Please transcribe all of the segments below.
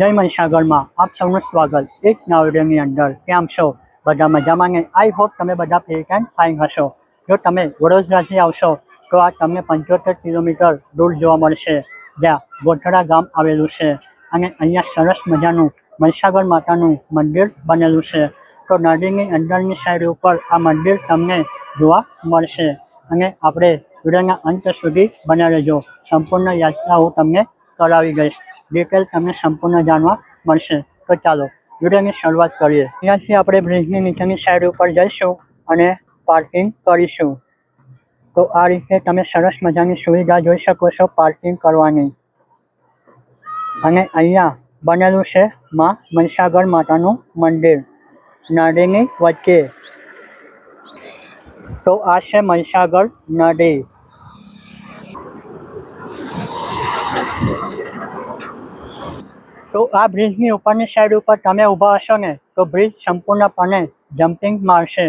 જય મહીસાગરમાં આપ સૌનું સ્વાગત. એક નવા વિડીયોની અંદર કેમ છો? બધા મજામાં ને? આઈ હોપ તમે બધા ફિટ એન્ડ ફાઇન હશો. જો તમે વડોદરાથી આવશો, તો આ તમને પંચોતેર કિલોમીટર દૂર જોવા મળશે. જ્યાં ગોઠડા ગામ આવેલું છે અને અહીંયા સરસ મજાનું મહીસાગર માતાનું મંદિર બનેલું છે. તો નદીની અંદરની સાઈડ ઉપર આ મંદિર તમને જોવા મળશે અને આપણે વિડીયોના અંત સુધી બન્યા રહેજો. સંપૂર્ણ યાત્રા હું તમને કરાવી ગઈશ ડિટેલ તમને સંપૂર્ણ જાણવા મળશે. તો ચાલો, વિડીયોની શરૂઆત કરીએ. અહીંયાથી આપણે બ્રિજની નીચેની સાઈડ ઉપર જઈશું અને પાર્કિંગ કરીશું. તો આ રીતે તમે સરસ મજાની સુવિધા જોઈ શકો છો પાર્કિંગ કરવાની. અને અહીંયા બનેલું છે માં મહીસાગર માતાનું મંદિર, નદીની વચ્ચે. તો આ છે મહીસાગર નદી. તો આ બ્રિજની ઉપરની સાઈડ ઉપર તમે ઊભા હશો ને, તો બ્રિજ સંપૂર્ણપણે જમ્પિંગ મારશે.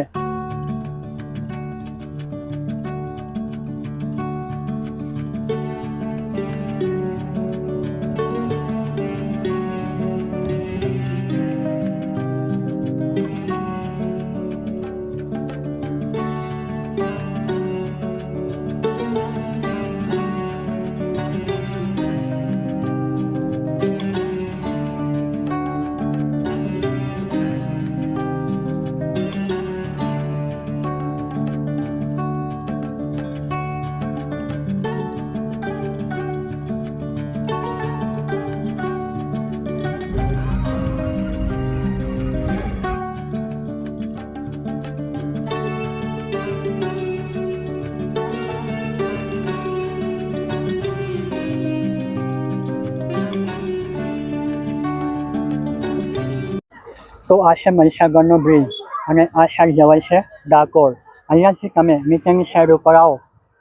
તો આ છે મહીસાગરનો બ્રિજ અને આ સાઈડ જવાય છે ડાકોર. અહીંયાથી તમે નીચેની સાઈડ ઉપર આવો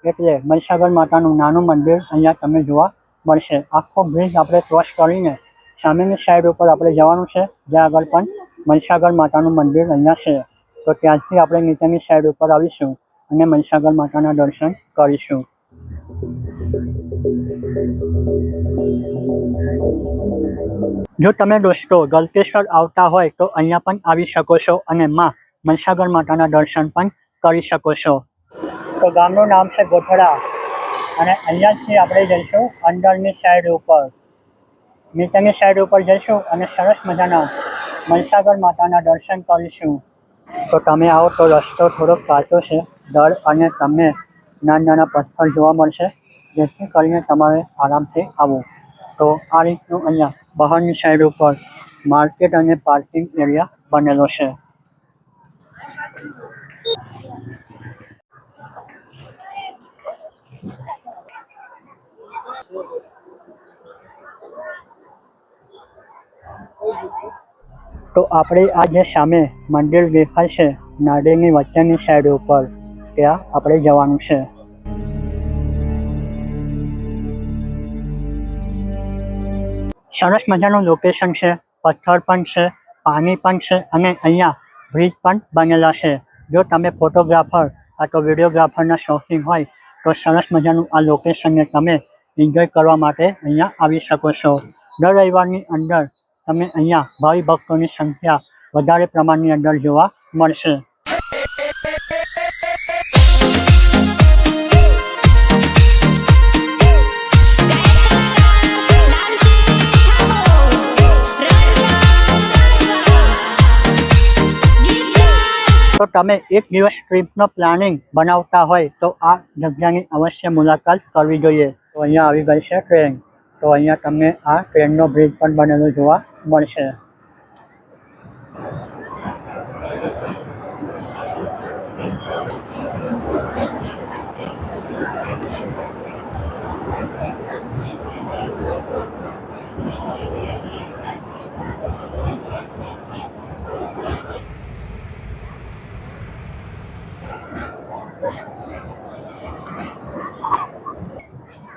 એટલે મહીસાગર માતાનું નાનું મંદિર અહીંયા તમને જોવા મળશે. આખો બ્રિજ આપણે ક્રોસ કરીને સામેની સાઈડ ઉપર આપણે જવાનું છે. જ્યાં આગળ પણ મહીસાગર માતાનું મંદિર અહીંયા છે. તો ત્યાંથી આપણે નીચેની સાઈડ ઉપર આવીશું અને મહીસાગર માતાના દર્શન કરીશું. જો તમે દોસ્તો ગલતેશ્વર આવતા હોય તો અહીંયા પણ આવી શકો છો અને માં મહીસાગર માતાના દર્શન પણ કરી શકો છો. તો ગામનું નામ છે ગોઠડા અને અહીંયાથી આપણે જઈશું અંદરની સાઈડ ઉપર. નીચેની સાઈડ ઉપર જઈશું અને સરસ મજાના મહીસાગર માતાના દર્શન કરીશું. તો તમે આવો તો રસ્તો થોડોક કાચો છે દર અને તમને નાના નાના પથ્થર જોવા મળશે. જેથી કરીને તમારે આરામથી આવવું. તો આ રીતનું અહીંયા બહારની સાઈડ ઉપર માર્કેટ અને પાર્કિંગ એરિયા બનેલો છે. તો આપણે આ જે સામે મંદિર દેખાય છે, નાડેની વચ્ચેની સાઈડ ઉપર, ત્યાં આપણે જવાનું છે. સરસ મજાનું લોકેશન છે, પથ્થર પણ છે, પાણી પણ છે અને અહીંયા બ્રિજ પણ બનેલા છે. જો તમે ફોટોગ્રાફર અથવા વિડીયોગ્રાફરના શોખીન હોય, તો સરસ મજાનું આ લોકેશનને તમે એન્જોય કરવા માટે અહીંયા આવી શકો છો. દર રવિવારની અંદર તમે અહીંયા ભાવિ ભક્તોની સંખ્યા વધારે પ્રમાણની અંદર જોવા મળશે. તો તમે એક દિવસ ટ્રીપનો પ્લાનિંગ બનાવતા હોય તો આ જગ્યાની અવશ્ય મુલાકાત કરવી જોઈએ. તો અહીંયા આવી ગઈ છે ટ્રેન. તો અહીંયા તમને આ ટ્રેનનો બ્રિજ પણ બનેલો જોવા મળશે.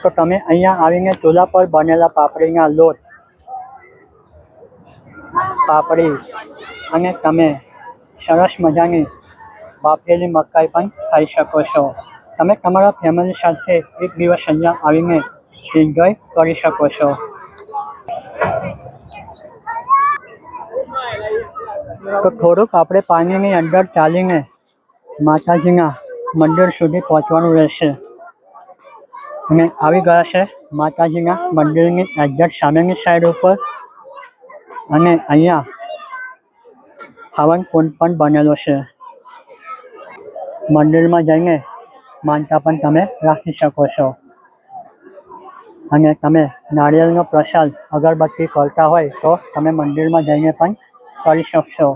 તો તમે અહીંયા આવીને ચૂલા પર બનેલા પાપડીના લોટ, પાપડી અને તમે સરસ મજાની બાફેલી મકાઈ પણ ખાઈ શકો છો. તમે તમારા ફેમિલી સાથે એક દિવસ અહીંયા આવીને એન્જોય કરી શકો છો. તો થોડુંક આપણે પાણીની અંદર ચાલીને માતાજીના મંદિર સુધી પહોંચવાનું રહેશે. અને આવી ગયા છે માતાજીના મંદિરની એક્ઝેક્ટ સામેની સાઈડ ઉપર. અને અહીંયા હવન કુંડ પણ બનેલો છે. મંદિરમાં જઈને માનતા પણ તમે રાખી શકો છો. અને તમે નારિયેળનો પ્રસાદ અગરબત્તી કરતા હોય તો તમે મંદિરમાં જઈને પણ કરી શકશો.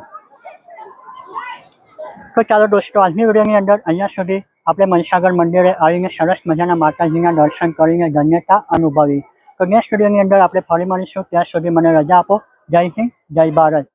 તો ચાલો દોસ્તો, આજની વિડીયોની અંદર અહીંયા સુધી આપણે મહીસાગર મંદિરે આવીને સરસ મજાના માતાજીના દર્શન કરીને ધન્યતા અનુભવી. તો નેક્સ્ટ વિડીયોની અંદર આપણે ફરી મળીશું. ત્યાં સુધી મને રજા આપો. જય હિન્દ, જય ભારત.